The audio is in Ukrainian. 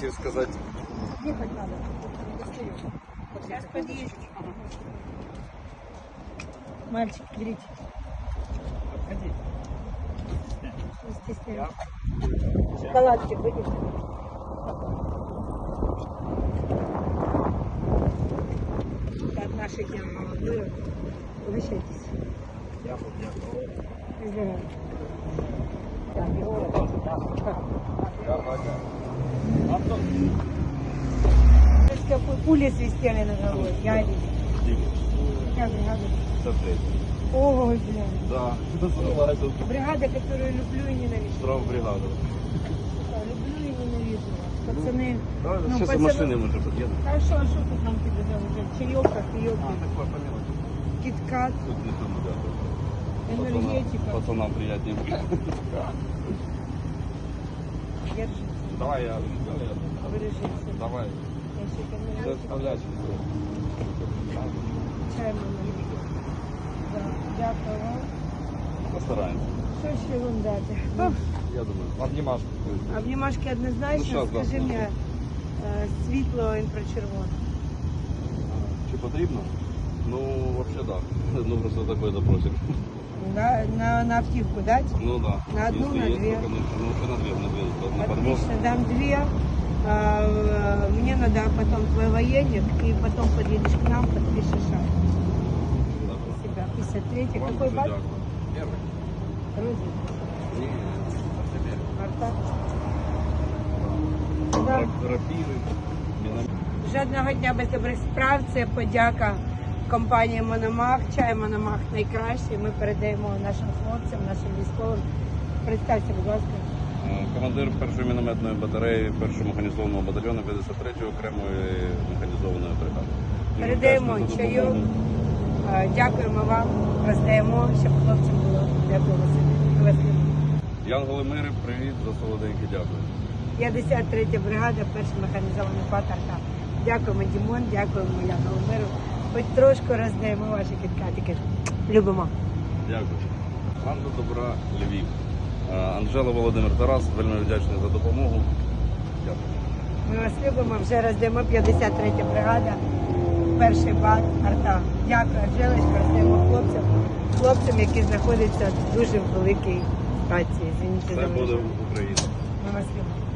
хотел сказать. Ехать надо. Сейчас подъедем. Мальчик, берите. Подходи. Стесняюсь. Шоколадки будешь? Так, наши день ну, молодые. Угощайтесь. Я буду, я буду. Так, его. Да, пока. Пули свистели на голове, я? Ой, блин. Да, Бригада, которую люблю и ненавижу. штрафбригада. Да, Люблю и ненавижу вас. Пацаны, Давай, Ну, зараз пацани- машини може під'їдемо. хорошо, а что тут нам тебе кофеек, такое помилуй. киткат, Тут не тому дякую. энергетика. Пацанам приятнее. Держите, Давай я. Давай я. бережите. Давай. Я ще Це энергетика. Чай. Да, дякую вам. Постараємося. Що ще вам дати? Я думаю. Обнімашку. Обнімашки Ну, однозначно, да, скажи мені, е, світло інфрачервоне. Чи потрібно? Ну, взагалі так. Да. Ну, просто такой запросик. Да, на, на автівку дать? Ну да. На одну, Если на есть, две? то, конечно. Ну, что на две, на две. На подвох. Отлично, дам две. А, э, Мне надо потом твой военник, и потом подъедешь к нам, подпишешь акт. Добре. себя. 53 Вам Какой дуже бат? дякую. Перший? Розовый. Ні, тебе. Марта. Да. Рапіри. міномет. Жодного дня без добрих справ. Це подяка компанії Мономах. Чай Мономах найкращий. Ми передаємо нашим хлопцям, нашим військовим. Представте, будь ласка. Е, Командир першої мінометної батареї, першого механізованого батальйону 53-ї окремої механізованої бригади. Передаємо допомогу. Е, Дякуємо вам. Роздаємо, щоб хлопцям було дякую собі. Янголи мири, привіт, за солоденькі дякую. 53 бригада, перша механізована патарка. Дякуємо, Дімон, дякуємо Яну Миру. Хоч трошки роздаємо ваші кіткатики. Любимо. Дякую. Банда добра Львів. Е, Анжела Володимир Тарас, вельми вдячний за допомогу. Дякую. Ми вас любимо, вже роздаємо 53 бригада, перший бат, арта. Дякую, Анжелочка, роздаємо хлопцям, хлопцям, які знаходяться дуже в великій праці. За буде в Україні. Ми вас любимо.